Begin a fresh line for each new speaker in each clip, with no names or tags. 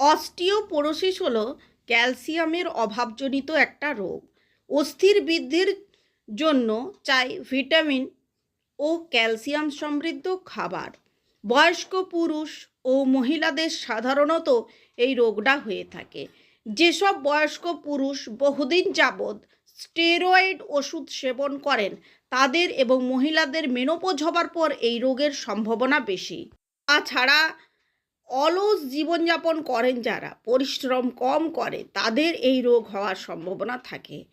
Osteoporosis হলো ক্যালসিয়ামের অভাবজনিত একটা রোগ। অস্থির বৃদ্ধির জন্য চাই ভিটামিন ও ক্যালসিয়াম সমৃদ্ধ খাবার। বয়স্ক পুরুষ ও মহিলাদের সাধারণত এই রোগটা হয়ে থাকে। যেসব বয়স্ক পুরুষ বহুদিন যাবৎ স্টেরয়েড ওষুধ সেবন করেন, তাদের এবং মহিলাদের মেনোপোজ হবার পর এই রোগের সম্ভাবনা বেশি। তাছাড়া অলস জীবনযাপন করেন যারা, পরিশ্রম কম করে, তাদের এই রোগ হওয়ার সম্ভাবনা থাকে।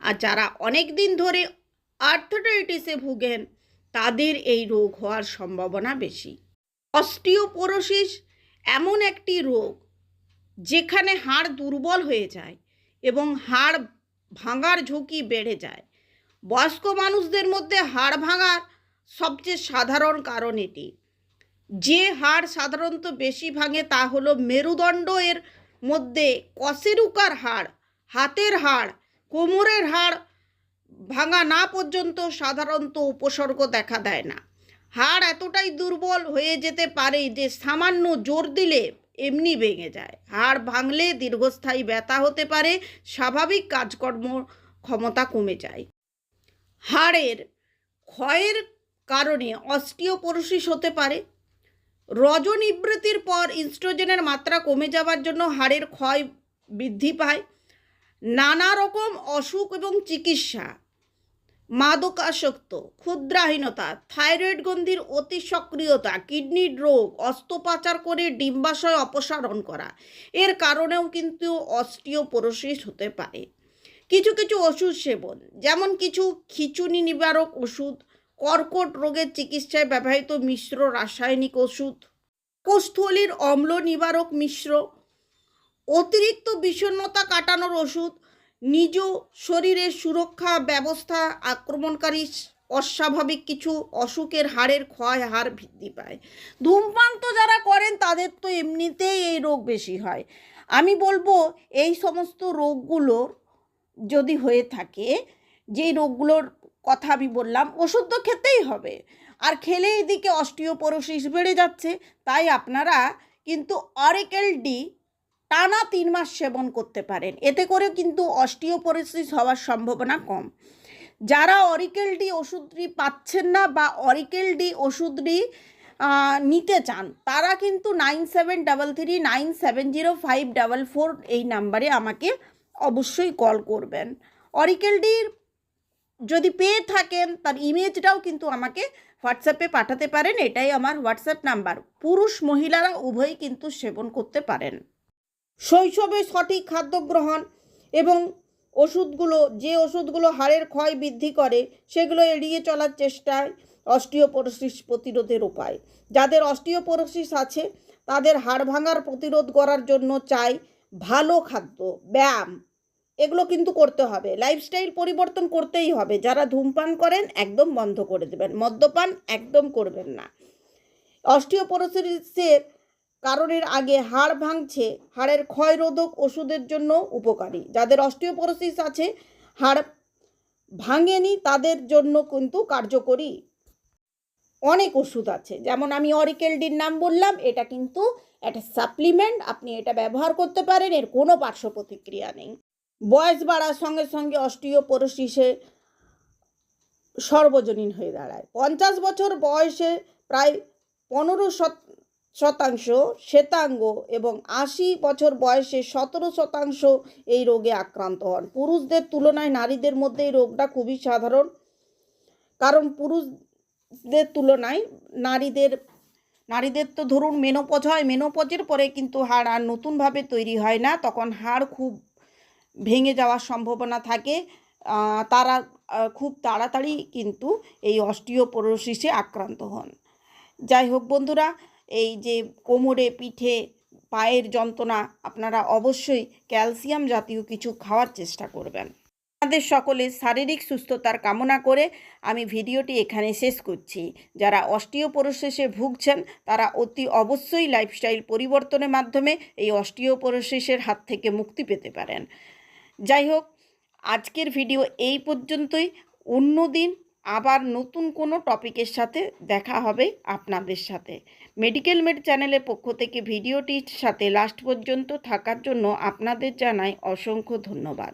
আর যারা অনেক দিন ধরে আর্থোটাইটিসে ভুগেন, তাদের এই রোগ হওয়ার সম্ভাবনা বেশি। অস্টিওপোরোসিস এমন একটি রোগ, যেখানে হাড় দুর্বল হয়ে যায় এবং হাড় ভাঙার ঝুঁকি বেড়ে যায়। বয়স্ক মানুষদের মধ্যে হাড় ভাঙার সবচেয়ে সাধারণ কারণ এটি। যে হাড় সাধারণত বেশি ভাঙে তা হলো মেরুদণ্ড এর মধ্যে কশেরুকার হাড় হাতের হাড় কোমরের হাড় ভাঙা না পর্যন্ত সাধারণত উপসর্গ দেখা দেয় না। হাড় এতটাই দুর্বল হয়ে যেতে পারে যে সামান্য জোর দিলে এমনি ভেঙে যায়। হাড় ভাঙলে দীর্ঘস্থায়ী ব্যথা হতে পারে, স্বাভাবিক কাজকর্ম ক্ষমতা কমে যায়। হাড়ের ক্ষয়ের কারণে অস্টিওপোরোসিস হতে পারে রজনিবৃত্তির পর ইনস্ট্রোজেনের মাত্রা কমে যাওয়ার জন্য হাড়ের ক্ষয় বৃদ্ধি পায়। নানা রকম অসুখ এবং চিকিৎসা। মাদকাসক্ত, ক্ষুদ্রাহীনতা, থাইরয়েড গ্রন্থির অতি সক্রিয়তা কিডনির রোগ, অস্ত্রোপচার করে ডিম্বাশয় অপসারণ করা, এর কারণেও কিন্তু অস্টিওপোরোসিস হতে পারে। কিছু কিছু ওষুধ সেবন, যেমন কিছু খিচুনি নিবারক ওষুধ কর্কট রোগের চিকিৎসায় ব্যবহৃত মিশ্র রাসায়নিক ওষুধ। কোষ্ঠলির অম্ল নিবারক মিশ্র। অতিরিক্ত বিষণ্ণতা কাটানোর ওষুধ। নিজ শরীরের সুরক্ষা ব্যবস্থা। আক্রমণকারী অস্বাভাবিক কিছু অসুখের হাড়ের ক্ষয় হার বৃদ্ধি পায়। ধূমপান তো যারা করেন, তাদের তো এমনিতেই এই রোগ বেশি হয়। আমি বলব, এই সমস্ত রোগগুলোর যদি হয়ে থাকে, যেই রোগগুলোর কথা আমি বললাম, ওষুধ তো খেতেই হবে। আর খেলে এদিকে অস্টিওপোরোসিস বেড়ে যাচ্ছে, তাই আপনারা কিন্তু অরিকেল ডি টানা তিন মাস সেবন করতে পারেন। এতে করে কিন্তু অস্টিওপোরোসিস হওয়ার সম্ভাবনা কম। যারা অরিকেল ডি ওষুধটি পাচ্ছেন না বা অরিকেল ডি ওষুধটি নিতে চান, তারা কিন্তু nine seven double three, nine seven zero five double four এই নাম্বারে আমাকে অবশ্যই কল করবেন। অরিকেল ডির যদি পেয়ে থাকেন, তার ইমেজটাও কিন্তু আমাকে হোয়াটসঅ্যাপে পাঠাতে পারেন। এটাই আমার হোয়াটসঅ্যাপ নাম্বার পুরুষ মহিলারা উভয়ই কিন্তু সেবন করতে পারেন। শৈশবে সঠিক খাদ্য গ্রহণ এবং ওষুধগুলো, যে ওষুধগুলো হাড়ের ক্ষয় বৃদ্ধি করে, সেগুলো এড়িয়ে চলার চেষ্টায় অস্টিওপোরোসিস প্রতিরোধের উপায়। যাদের অস্টিওপোরোসিস আছে, তাদের হাড় ভাঙার প্রতিরোধ করার জন্য চাই ভালো খাদ্য, ব্যায়াম। এগুলো কিন্তু করতে হবে। লাইফস্টাইল পরিবর্তন করতেই হবে। যারা ধূমপান করেন, একদম বন্ধ করে দেবেন। মদ্যপান একদম করবেন না। অস্টিওপোরোসিসের কারণের আগে হাড় ভাঙছে। হাড়ের ক্ষয়রোধক ওষুধের জন্য উপকারী। যাদের অস্টিওপোরোসিস আছে, হাড় ভাঙেনি, তাদের জন্য কিন্তু কার্যকরী অনেক ওষুধ আছে। যেমন আমি অরিকেলডির নাম বললাম, এটা কিন্তু একটা সাপ্লিমেন্ট আপনি এটা ব্যবহার করতে পারেন, এর কোনো পার্শ্ব প্রতিক্রিয়া নেই। বয়স বাড়ার সঙ্গে সঙ্গে অস্টিওপোরোসিসে সর্বজনীন হয়ে দাঁড়ায়। পঞ্চাশ বছর বয়সে প্রায় পনেরো শত- শতাংশ শ্বেতাঙ্গ এবং আশি বছর বয়সে সতেরো শতাংশ এই রোগে আক্রান্ত হন। পুরুষদের তুলনায় নারীদের মধ্যে এই রোগটা খুবই সাধারণ, কারণ পুরুষদের তুলনায় নারীদের নারীদের তো ধরুন মেনোপজ হয় মেনোপজের পরে কিন্তু হাড় আর নতুনভাবে তৈরি হয় না, তখন হাড় খুব ভেঙে যাওয়ার সম্ভাবনা থাকে। তারা খুব তাড়াতাড়ি কিন্তু এই অস্টিওপোরোসিসে আক্রান্ত হন। যাই হোক বন্ধুরা, এই যে কোমরে, পিঠে, পায়ের যন্ত্রণা, আপনারা অবশ্যই ক্যালসিয়াম জাতীয় কিছু খাওয়ার চেষ্টা করবেন। আমাদের সকলের শারীরিক সুস্থতার কামনা করে আমি ভিডিওটি এখানে শেষ করছি। যারা অস্টিওপোরোসিসে ভুগছেন, তারা অতি অবশ্যই লাইফস্টাইল পরিবর্তনের মাধ্যমে এই অস্টিওপোরোসিসের হাত থেকে মুক্তি পেতে পারেন। যাই হোক, আজকের ভিডিও এই পর্যন্তই। অন্য দিন আবার নতুন কোনো টপিকের সাথে দেখা হবে আপনাদের সাথে। মেডিকেল মেড চ্যানেলের পক্ষ থেকে ভিডিওটির সাথে লাস্ট পর্যন্ত থাকার জন্য আপনাদের জানাই অসংখ্য ধন্যবাদ।